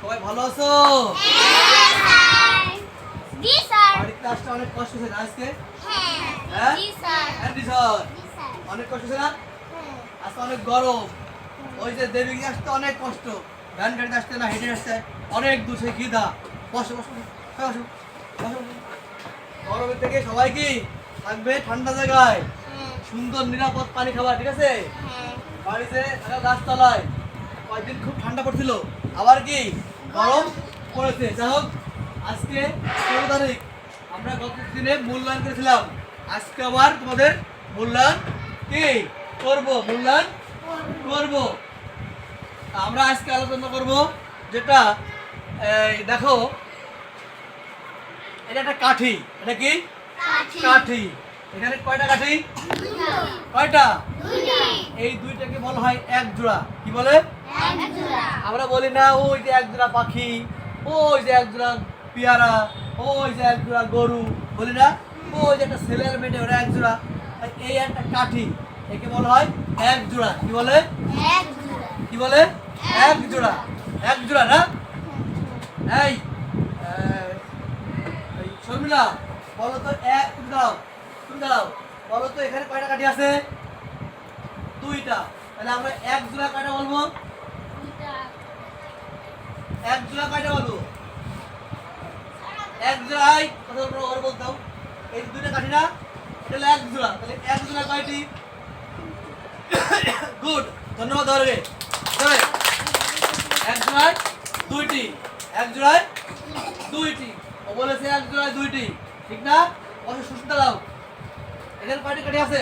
সবাই ভালো আছো? বাড়ির ক্লাসটা অনেক কষ্ট হয়েছে না আজকে? হ্যাঁ। হ্যাঁ? হ্যাঁ অনেক কষ্ট হয়েছে না? আজকে অনেক গরম। ওই যে দেবী আসতে অনেক কষ্ট। ভ্যান গাড়িতে আসতে না হেঁটে আসতে অনেক দূর সেই খিদা। বসো বসো বসো। গরমের থেকে সবাই কি থাকবে ঠান্ডা জায়গায়? সুন্দর নিরাপদ পানি খাবার ঠিক আছে? বাড়িতে থাকা গাছতলায় কয়েকদিন খুব ঠান্ডা পড়ছিল। আবার কি? গরম পড়েছে। যাই হোক আজকে ষোলো তারিখ। আমরা গত দিনে মূল্যায়ন করেছিলাম। আজকে আবার তোমাদের মূল্যায়ন কি? করব মূল্যায়ন করব। আমরা আজকে আলোচনা করব যেটা দেখো এটা একটা কাঠি। এটা কি? কাঠি। এখানে কয়টা কাঠি? কয়টা? এই দুইটাকে বলা হয় এক জোড়া। কি বলে? আমরা বলি না ওই যে এক জোড়া পাখি ওই যে এক জোড়া পেয়ারা ওই যে এক জোড়া গরু বলি না? ওই যে একটা ছেলের মেটে ওরা এক জোড়া। এই একটা কাঠি একে বলা হয় এক জোড়া। কি বলে? কি বলে? এক জোড়া। এক জোড়া না? এই শর্মিলা বলো তো এক তুমি দাও তুমি দাও বলো তো এখানে কয়টা কাঠি আছে? দুইটা। তাহলে আমরা এক জোড়া কয়টা বলব? এক জোড়া কয়টা বলব এক জোড়াই, কথা এই দুইটা কাঠি না, এটা এক জোড়া। তাহলে এক জোড়া কয়টি? গুড ধন্যবাদ ধরে এক জোড়ায় দুইটি, এক জোড়ায় দুইটি। ও বলেছে এক জোড়ায় দুইটি, ঠিক না? অবশ্যই সুস্থ দাও। এখানে কয়টি কাঠি আছে?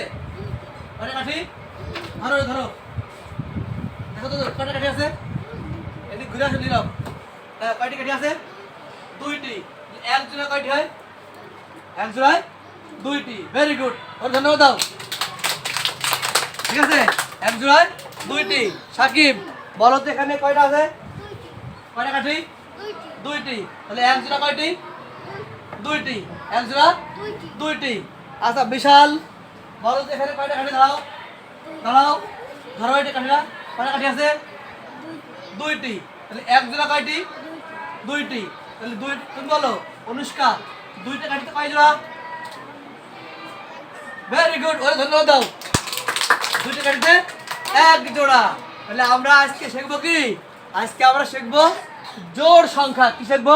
কয়টা কাঠি? ধরো ধরো। দেখো তো, কয়টা কাঠি আছে? এদিক ঘুরে আসো নিলাম। কয়টি কাঠি আছে? দুইটি। এক কয়টি হয়? এক দুইটি। ভেরি গুড ওর ধন্যবাদ দাও। ঠিক আছে? এক দুইটি। সাকিব, বলো তো এখানে কয়টা আছে? কয়টা কাঠি দুইটি। তাহলে এক জোড়া কয়টি? দুইটি। এক জোড়া দুইটি। আচ্ছা বিশাল। বলো তো এখানে কয়টা কাঠি দাঁড়াও। দাঁড়াও। ধরো এটা কাঠিটা কয়টা কাঠি আছে? দুইটি। তাহলে এক জোড়া কয়টি? দুইটি। তাহলে দুই তুমি বলো, অনুষ্কা, দুইটা কাঠিতে কয় জোড়া? ভেরি গুড ওরে ধন্যবাদ দাও। দুইটা কাঠিতে এক জোড়া। তাহলে আমরা আজকে শিখব কি? আজকে আমরা শিখব জোর সংখ্যা। কি শিখব?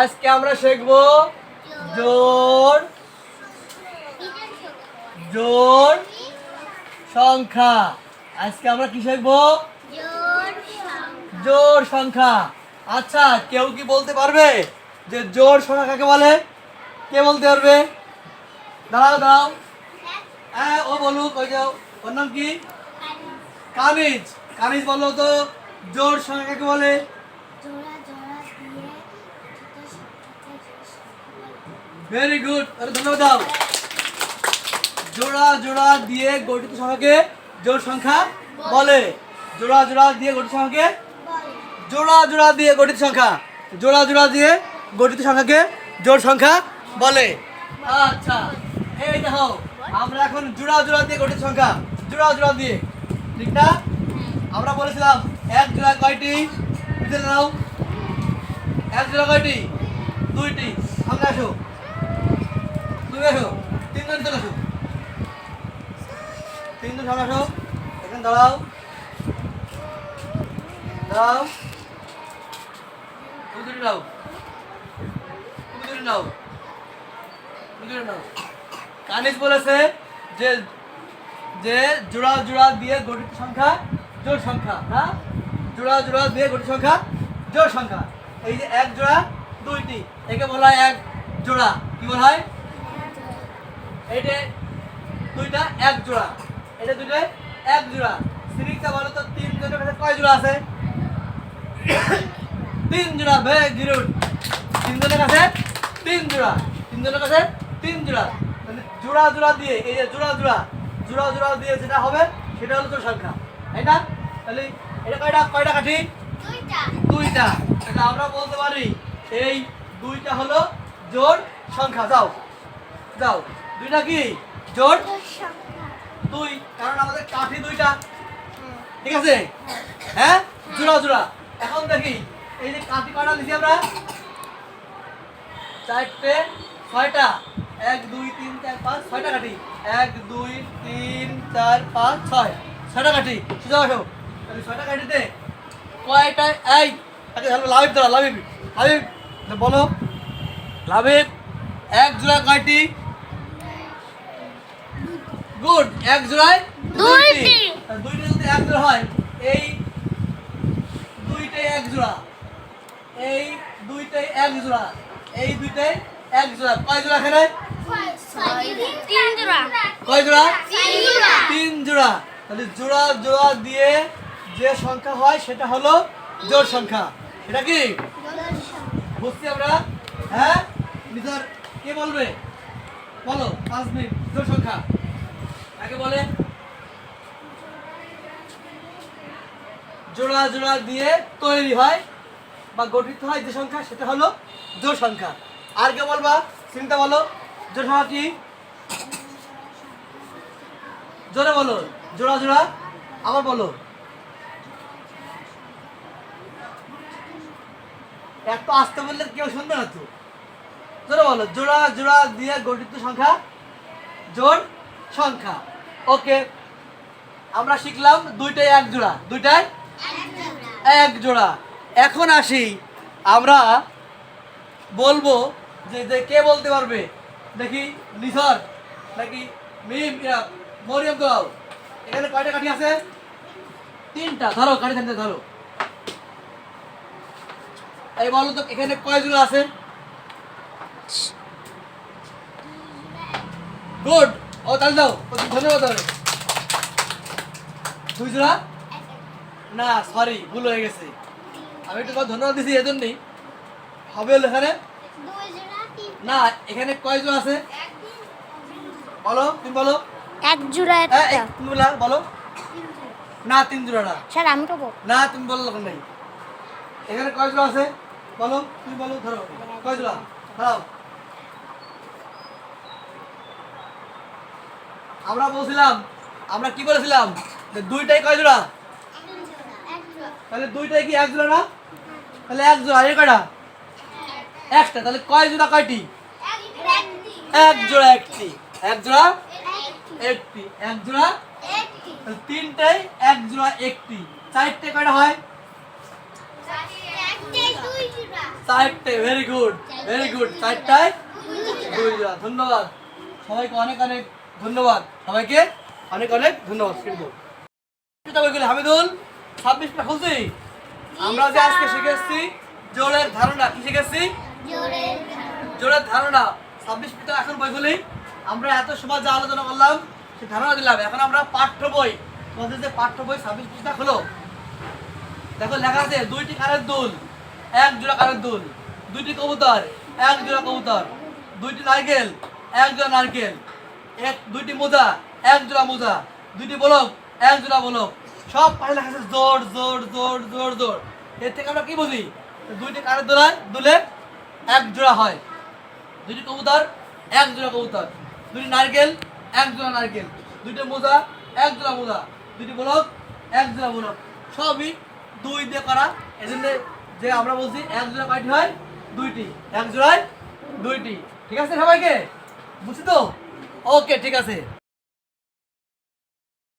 আজকে আমরা শিখব জোর জোর সংখ্যা। আজকে আমরা কি শিখব? জোড় সংখ্যা। আচ্ছা কেউ কি বলতে পারবে যে জোর সংখ্যা কাকে বলে? কে বলতে পারবে? দাঁড়াও দাঁড়াও। হ্যাঁ ও বলুক, ওই যাও ওর নাম কি? কানিজ। কানিজ বলো তো, জোর সংখ্যা কাকে বলে? ভেরি গুড আরে ধন্যবাদ দাও। জোড়া জোড়া দিয়ে গঠিত সংখ্যাকে জোর সংখ্যা বলে। জোড়া জোড়া দিয়ে গঠিত সংখ্যাকে জোড়া জোড়া দিয়ে গঠিত সংখ্যা। জোড়া জোড়া দিয়ে গঠিত সংখ্যাকে জোড় সংখ্যা বলে। আচ্ছা এই দেখো, আমরা এখন জোড়া জোড়া দিয়ে গঠিত সংখ্যা। জোড়া জোড়া দিয়ে ঠিক না আমরা বলেছিলাম, এক জোড়া কয়টি? বুঝে নাও। এক জোড়া কয়টি? দুইটি। সামনে আসো। তুমি আসো। তিনজন চলে আসো। তিনজন সামনে আসো। এখানে দাঁড়াও। দাঁড়াও। দুটো নাও। তুমি দুটো নাও। তুমি দুটো নাও। কানিজ বলেছে যে যে জোড়া জোড়া দিয়ে গঠিত সংখ্যা, জোড় সংখ্যা, না? জোড়া জোড়া দিয়ে গঠিত সংখ্যা, জোড় সংখ্যা। এই যে এক জোড়া, দুইটি। একে বলা হয় এক জোড়া। কি বলা হয়? এইটা দুইটা এক জোড়া। এটা দুইটা এক জোড়া। সিরিজটা বলো তো, তিন জনের কাছে কয় জোড়া আছে? তিন জোড়া ভেরি গুড তিন জনের কাছে তিন জোড়া। তিন জনের কাছে তিন জোড়া। মানে জোড়া জোড়া দিয়ে এই যে জোড়া জোড়া জোড়া জোড়া দিয়ে যেটা হবে সেটা হলো তোর সংখ্যা। তাই না? তাহলে এটা কয়টা? কয়টা কাঠি? দুইটা। তাহলে আমরা বলতে পারি এই দুইটা হলো জোড় সংখ্যা। যাও যাও। দুইটা কি? জোড় দুই। কারণ আমাদের কাঠি দুইটা। ঠিক আছে? হ্যাঁ? জোড়া জোড়া। এখন দেখি এই যে কাটি কয়টা লিখি আমরা। চারটে ছয়টা। এক দুই তিন চার পাঁচ ছয়টা কাটি এক দুই তিন চার পাঁচ ছয়। ছয়টা কাটি সোজা তাহলে ছয়টা কাটিতে কয়টা? এই আচ্ছা তাহলে লাভিব লাভিব। বলো। লাভিব এক জোড়া কয়টি গুড এক জোড়ায় দুইটি। দুইটি যদি এক জোড়া হয় এই দুইটাই এক জোড়া। এই দুইটাই এক জোড়া। এই দুইটাই এক জোড়া। কয় জোড়া এখানে? তিন জোড়া। কয় জোড়া? তিন জোড়া। তাহলে জোড়া জোড়া দিয়ে যে সংখ্যা হয় সেটা হলো জোড় সংখ্যা। এটা কি? বুঝছি আমরা? হ্যাঁ? নিজের কে বলবে? বলো পাঁচ মিনিট। জোড় সংখ্যা। কাকে বলে? জোড়া জোড়া দিয়ে তৈরি হয় বা গঠিত হয় যে সংখ্যা সেটা হলো জোর সংখ্যা। আর কে বলবা? চিন্তা বলো। জোড় সংখ্যা কি? জোরে বলো। জোড়া জোড়া। আবার বলো। এত আসতে বললে কেউ শুনবে না তো। জোরে বলো। জোড়া জোড়া দিয়ে গঠিত সংখ্যা জোর সংখ্যা। ওকে। আমরা শিখলাম দুইটাই এক জোড়া। দুইটাই এক জোড়া। এখন আসি। আমরা বলব যে যে কে বলতে পারবে? দেখি নিসর নাকি মিম মরিয়ম দাও এখানে কয়টা কাঠি আছে? তিনটা। ধরো, কাঠি তিনটা, ধরো। এই বলো তো, এখানে কয় জোড়া আছে গুড। ও, তাহলে দাও ধন্যবাদ দাও দুই জোড়া না, সরি, ভুল হয়ে গেছে। আমি একটু তোমাকে ধন্যবাদ দিছি এজন্যই। হবে এখানে? না এখানে কয় জোড়া আছে? বলো তুমি বলো। এক জোড়া হ্যাঁ, একটা। তুমি বলা, বলো। না তিন জোড়া না। স্যার আমি তো বল না তুমি বলো লোক নেই। এখানে কয় জোড়া আছে? বলো তুমি বলো ধরো। কয় জোড়া দাঁড়াও আমরা বলছিলাম আমরা কি বলেছিলাম? যে দুইটাই কয় জোড়া। তাহলে দুইটাই কি এক জোড়া না? তাহলে এক জোড়া, এই কয়টা? একটা, তাহলে কয় জোড়া, কয়টি? এক জোড়া, একটি। এক জোড়া, একটি। এক জোড়া, তাহলে তিনটাই এক জোড়া, একটি। চারটে কয়টা হয়? চারটে ভেরি গুড ভেরি গুড চারটায় দুই জোড়া, ধন্যবাদ। সবাইকে অনেক অনেক ধন্যবাদ। সবাইকে অনেক অনেক ধন্যবাদ কিন্তু হামিদুল, ছাব্বিশটা খুলছি? আমরা যে আজকে শিখেছি জোরের ধারণা কি শিখেছি? জোরের ধারণা। ছাব্বিশ পিতা এখন বইগুলি আমরা এত সময় যা আলোচনা করলাম সে ধারণা দিলাম। এখন আমরা পাঠ্য বই। তোমাদের যে পাঠ্য বই ছাব্বিশ পৃষ্ঠা খোলো দেখো লেখা আছে দুইটি কানের দুল এক জোড়া কানের দুল দুইটি কবুতর এক জোড়া কবুতর দুইটি নারকেল এক জোড়া নারকেল এক দুইটি মোজা এক জোড়া মোজা দুইটি বলক এক জোড়া বলক। সব পাশে লেখা আছে জোর জোর জোর জোর জোর। এর থেকে আমরা কি বুঝি? দুইটি কানের দোলায় দুলে এক জোড়া হয়। দুইটি কবুতর, এক জোড়া কবুতর। দুইটি নারকেল, এক জোড়া নারকেল। দুইটি মোজা, এক জোড়া মোজা। দুইটি বলক, এক জোড়া বলক। সবই দুই দিয়ে করা। এই জন্য যে আমরা বলছি এক জোড়া কয়টি হয়? দুইটি। এক জোড়ায় দুইটি। ঠিক আছে সবাইকে? বুঝছি তো? ওকে, ঠিক আছে।